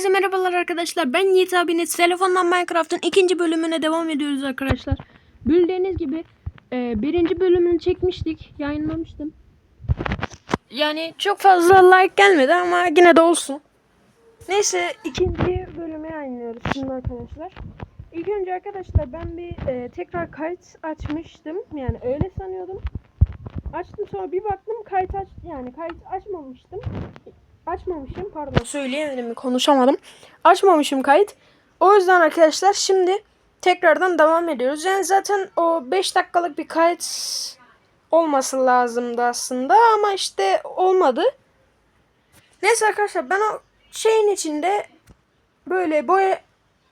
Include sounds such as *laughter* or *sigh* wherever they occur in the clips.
Herkese merhabalar arkadaşlar. Ben Yiğit abiniz. Telefondan Minecraft'ın ikinci bölümüne devam ediyoruz arkadaşlar. Bildiğiniz gibi e, birinci bölümünü çekmiştik. Yayınlamıştım. Yani çok fazla like gelmedi ama yine de olsun. Neyse ikinci bölümü yayınlıyoruz şimdi arkadaşlar. İlk önce arkadaşlar ben bir e, tekrar kayıt açmıştım. Yani öyle sanıyordum. Açtım sonra bir baktım kayıt aç yani kayıt açmamıştım açmamışım pardon söyleyemedim konuşamadım. Açmamışım kayıt. O yüzden arkadaşlar şimdi tekrardan devam ediyoruz. Yani zaten o 5 dakikalık bir kayıt olması lazımdı aslında ama işte olmadı. Neyse arkadaşlar ben o şeyin içinde böyle boya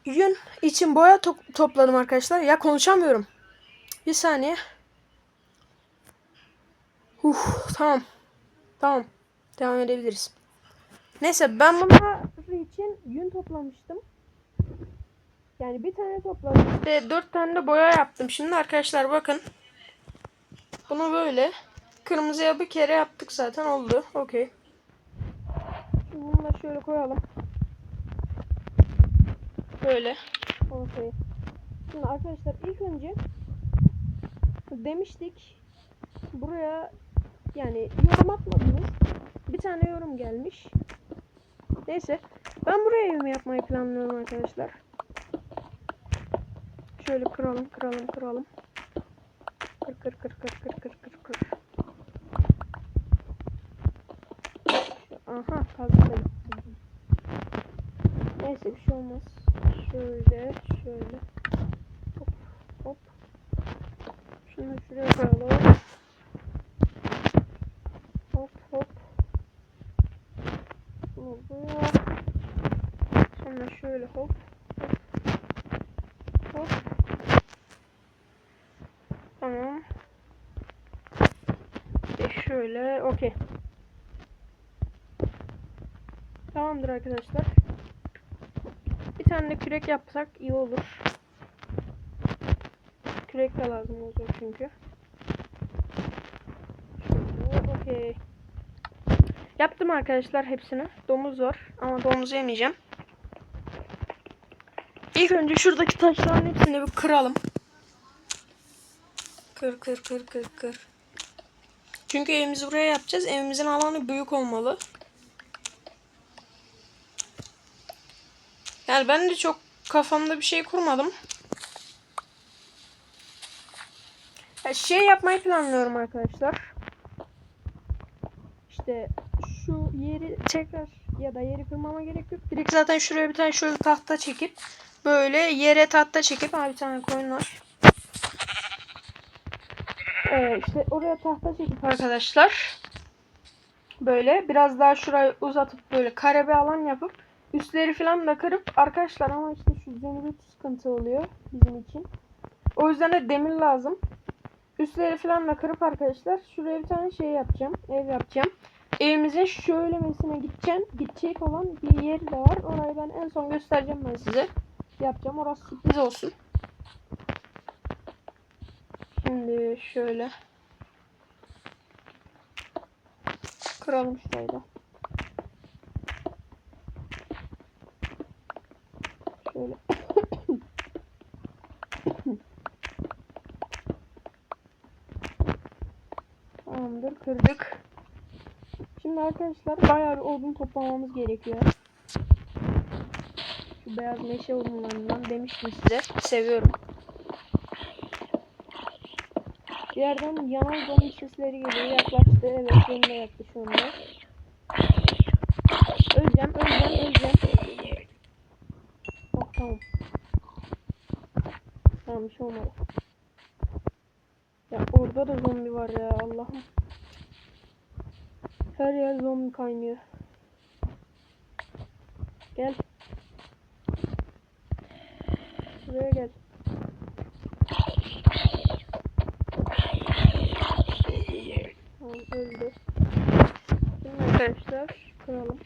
yün için boya to- topladım arkadaşlar. Ya konuşamıyorum. Bir saniye. Uf, tamam. Tamam. Devam edebiliriz. Neyse ben bunlar için yün toplamıştım. Yani bir tane topladım. İşte dört tane de boya yaptım. Şimdi arkadaşlar bakın. Bunu böyle. Kırmızıya bir kere yaptık zaten oldu. Okey. Bunu da şöyle koyalım. Böyle. Okey. Şimdi arkadaşlar ilk önce demiştik buraya yani yorum atmadınız. Bir tane yorum gelmiş. Neyse. Ben buraya yorum yapmayı planlıyorum arkadaşlar. Şöyle kıralım, kıralım, kıralım. Kır kır kır kır kır kır kır kır. Aha gitti. Neyse bir şey olmaz. Şöyle, şöyle. Hop, hop. Şunu şuraya koyalım. Hop hop. Bunu buraya. Sonra şöyle hop. Hop. Tamam. İşte şöyle. Okey. Tamamdır arkadaşlar. Bir tane de kürek yapsak iyi olur. Kürek de lazım olacak çünkü. Okey. Yaptım arkadaşlar hepsini. Domuz var ama domuzu yemeyeceğim. İlk önce şuradaki taşların hepsini bir kıralım. Kır kır kır kır kır. Çünkü evimizi buraya yapacağız. Evimizin alanı büyük olmalı. Yani ben de çok kafamda bir şey kurmadım. Ya şey yapmayı planlıyorum arkadaşlar. İşte şu yeri tekrar ya da yeri kırmama gerek yok. Direkt zaten şuraya bir tane şöyle tahta çekip böyle yere tahta çekip ha bir tane koyun var. Ee, işte oraya tahta çekip arkadaşlar böyle biraz daha şurayı uzatıp böyle kare bir alan yapıp üstleri falan da kırıp arkadaşlar ama işte şu zemine sıkıntı oluyor bizim için. O yüzden de demir lazım. Üstleri falan da kırıp arkadaşlar şuraya bir tane şey yapacağım. Ev yapacağım. Evimizin şöylemesine gideceğim. Gidecek olan bir yeri de var. Orayı ben en son göstereceğim ben size. Yapacağım. Orası sürpriz olsun. Şimdi şöyle. Kıralım şurayı da. Şöyle. *coughs* Tamamdır kırdık. Şimdi arkadaşlar bayağı odun toplamamız gerekiyor. Şu beyaz meşe odunlarından demiştim size. Seviyorum. Bir yerden yanan zombi sesleri geliyor. Yaklaştı. Evet benim de yaktı şu anda. Öleceğim, öleceğim, öleceğim. Oh tamam. Tamam bir şey olmadı. Ya orada da zombi var ya Allah'ım. Her yer zombi kaynıyor. Gel. Buraya gel. Tamam öldü. Şimdi arkadaşlar kıralım.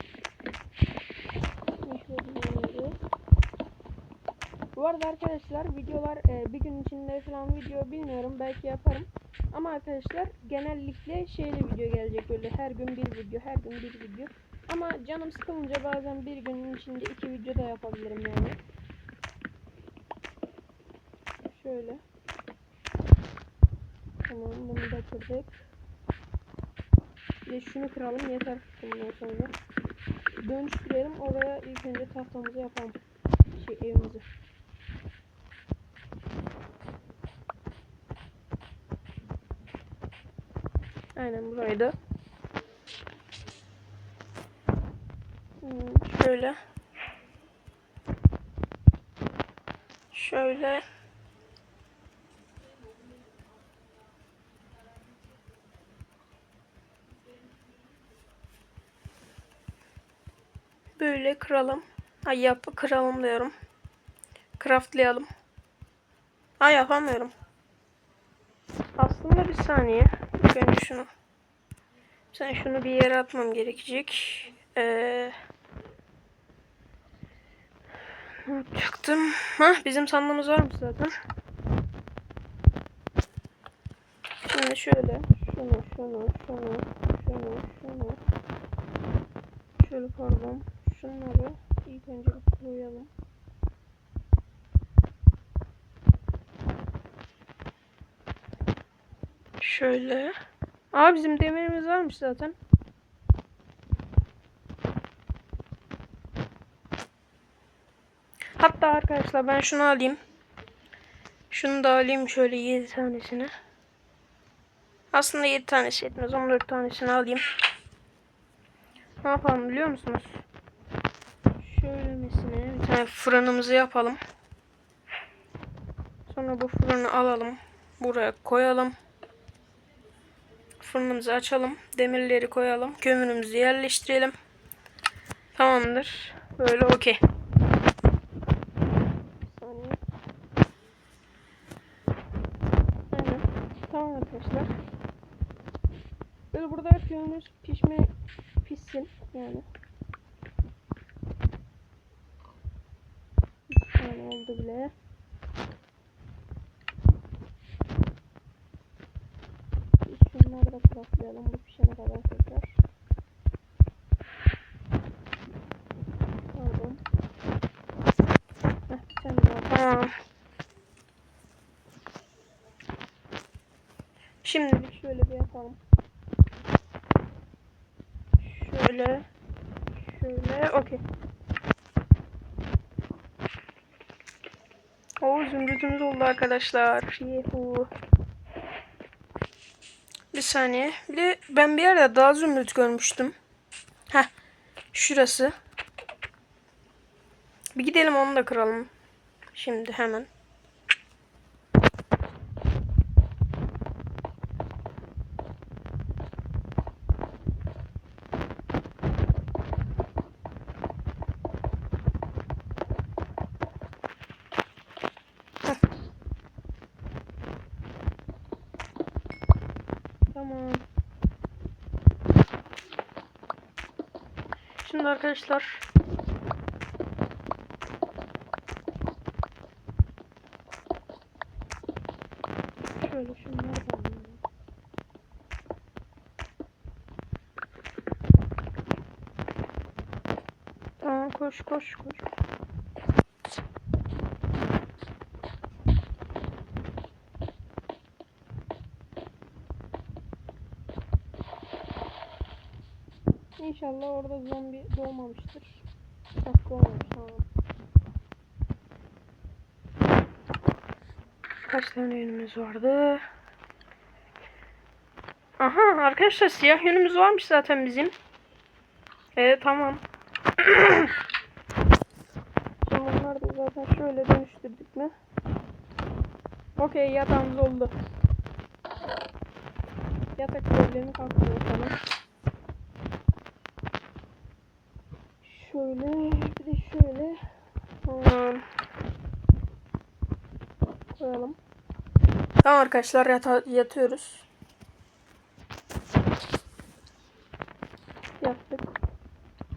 Bu arada arkadaşlar videolar e, bir gün içinde falan video bilmiyorum belki yaparım. Ama arkadaşlar genellikle şeyli video gelecek böyle her gün bir video her gün bir video. Ama canım sıkılınca bazen bir günün içinde iki video da yapabilirim yani. Şöyle. Tamam bunu da kırdık. De şunu kıralım yeter bundan sonra. Dönüştürelim oraya ilk önce tahtamızı yapalım. Şey evimizi. Aynen buraydı. Hmm, şöyle. Şöyle. Böyle kıralım. Ay yap kıralım diyorum. Craftlayalım. Ay yapamıyorum. Aslında bir saniye. Önce şunu. Sen şunu bir yere atmam gerekecek. Ee, çıktım. Ha bizim sandığımız varmış zaten. Şimdi şöyle şunu şunu şunu şunu şunu şöyle pardon şunları ilk önce koyalım. Şöyle. Aa bizim demirimiz varmış zaten. Hatta arkadaşlar ben şunu alayım. Şunu da alayım şöyle 7 tanesini. Aslında 7 tanesi yetmez. 14 tanesini alayım. Ne yapalım biliyor musunuz? Şöylemesine bir tane fırınımızı yapalım. Sonra bu fırını alalım. Buraya koyalım. Fırınımızı açalım. Demirleri koyalım. Kömürümüzü yerleştirelim. Tamamdır. Böyle okey. Tamam arkadaşlar. Böyle burada kömür pişme pişsin yani. Tane oldu bile. Biz Şunları da craftlayalım bu pişene kadar tekrar. Pardon. Heh, bir tane daha. Tamam. Şimdi bir şöyle bir yapalım. Şöyle. Şöyle. Okey. O zümrütümüz oldu arkadaşlar. Yuhu. Bir saniye. Bir de ben bir yerde daha zümrüt görmüştüm. Heh. Şurası. Bir gidelim onu da kıralım. Şimdi hemen. Tamam. Şimdi arkadaşlar şöyle şunları alayım. Tamam koş koş koş. İnşallah orada zombi doğmamıştır. Heh, doğmamış tamam. Kaç tane yönümüz vardı? Aha arkadaşlar siyah yönümüz varmış zaten bizim. Evet tamam. *coughs* Şimdi bunları da zaten şöyle dönüştürdük mü? Okey yatağımız oldu. Yatak problemi kalktı bakalım. Şöyle bir de şöyle. Tamam. Koyalım. Tamam arkadaşlar yata yatıyoruz. Yattık.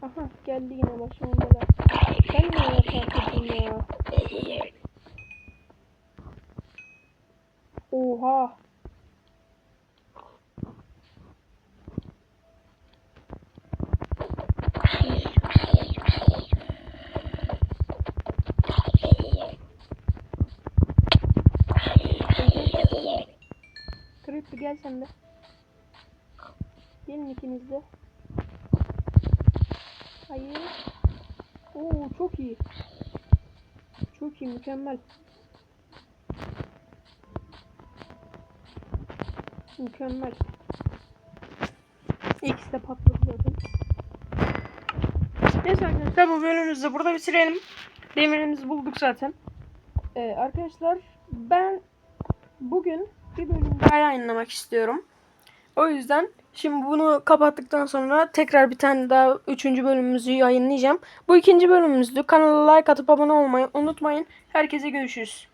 Aha geldi yine başıma bela. Ben niye yatağa ya? Oha. Aslı gel sen de. Gelin ikiniz de. Hayır. Oo çok iyi. Çok iyi mükemmel. Mükemmel. İkisi de patladı zaten. Neyse arkadaşlar bu bölümümüzü burada bitirelim. Demirimizi bulduk zaten. Ee, arkadaşlar ben bugün bir bölüm daha yayınlamak istiyorum. O yüzden şimdi bunu kapattıktan sonra tekrar bir tane daha üçüncü bölümümüzü yayınlayacağım. Bu ikinci bölümümüzdü. Kanala like atıp abone olmayı unutmayın. Herkese görüşürüz.